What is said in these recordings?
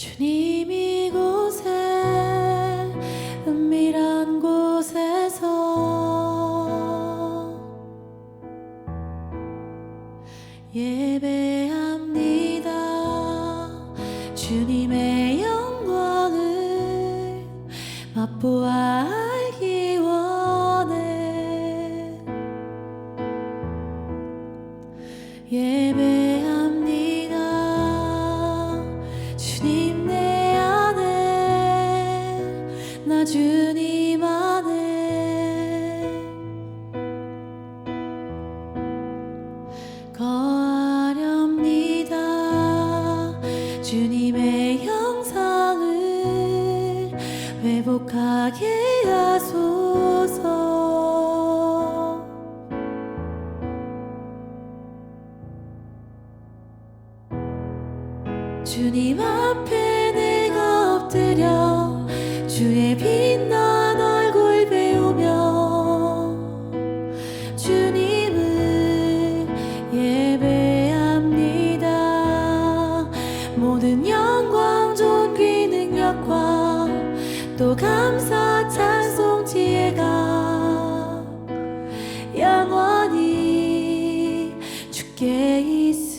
주님 이곳에 은밀한 곳에서 거하렵니다. 주님의 형상을 회복하게 하소서. 주님 앞에 내가 엎드려 주의 빛 또 감사 찬송 지혜가. 영원히 주께 있습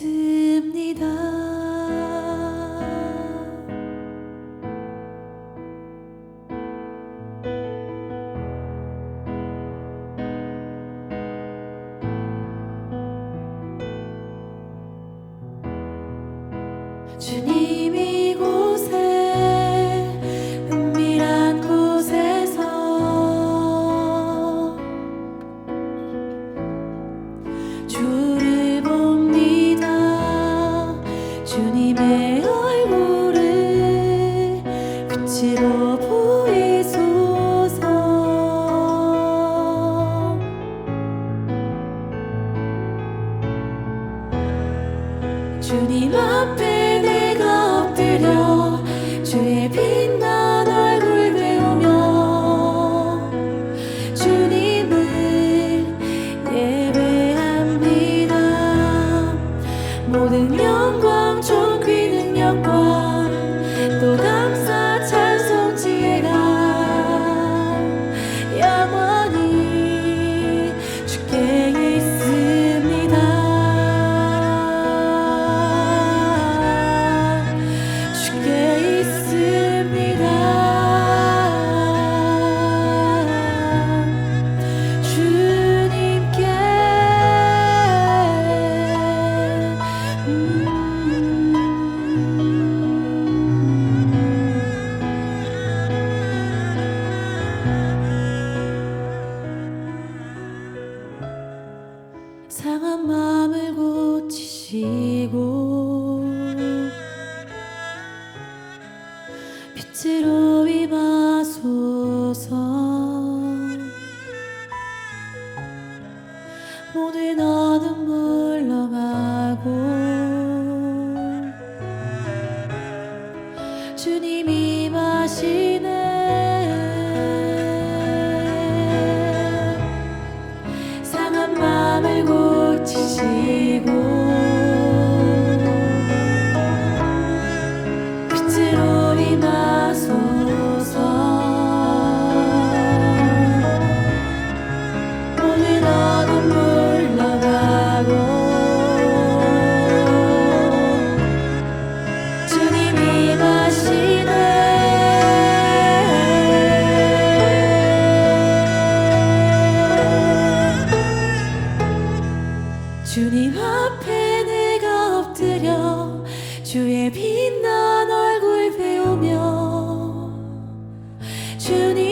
주님 앞에 내가 엎드려 주의 빛 빛으로 임하소서. 모든 어둠 물러가고 주님 임하시네. 상한 마음을 고치시고 주님 앞에 내가 엎드려 주의 빛난 얼굴 배우며 주님